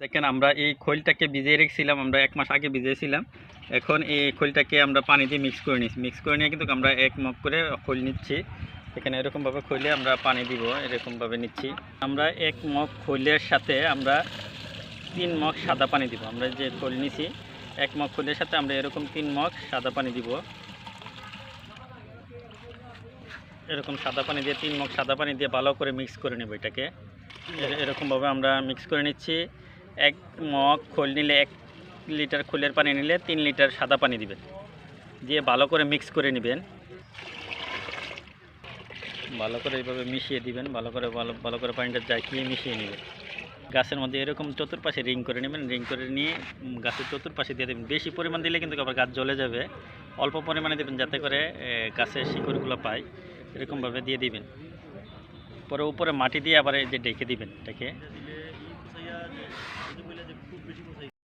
দেখেন, আমরা এই খোলটাকে ভিজিয়ে রেখেছিলাম, আমরা এক মাস আগে ভিজিয়েছিলাম। এখন এই খোলটাকে আমরা পানি দিয়ে মিক্স করে নিচ্ছি মিক্স করে নিয়ে কিন্তু আমরা এক মগ করে খোল নিচ্ছি। এখানে এরকমভাবে খোলে আমরা পানি দিব, এরকমভাবে নিচ্ছি। আমরা এক মগ খোলের সাথে আমরা তিন মগ সাদা পানি দিব। আমরা যে খোল নিছি, এক মগ খোলের সাথে আমরা এরকম তিন মগ সাদা পানি দিব। এরকম সাদা পানি দিয়ে, তিন মগ সাদা পানি দিয়ে ভালো করে মিক্স করে নেব এটাকে। এরকমভাবে আমরা মিক্স করে নিচ্ছি। এক মগ খোল নিলে এক লিটার খোলের পানি নিলে তিন লিটার সাদা পানি দিবেন। দিয়ে ভালো করে মিক্স করে নেবেন। ভালো করে এইভাবে মিশিয়ে দিবেন, ভালো করে, ভালো ভালো করে পানিটা জাকিয়ে মিশিয়ে নেবেন। গাছের মধ্যে এরকম চতুর্পাশে রিং করে নেবেন রিং করে নিয়ে গাছের চতুর্পাশে দিয়ে দেবেন। বেশি পরিমাণ দিলে কিন্তু আবার গাছ জ্বলে যাবে। অল্প পরিমাণে দেবেন যাতে করে গাছের শিকড়গুলো পায় এরকমভাবে দিয়ে দিবেন। পরে উপরে মাটি দিয়ে আবার এই যে ডেকে দিবেন এটাকে যদি বলে যে খুব বেশি পোষাই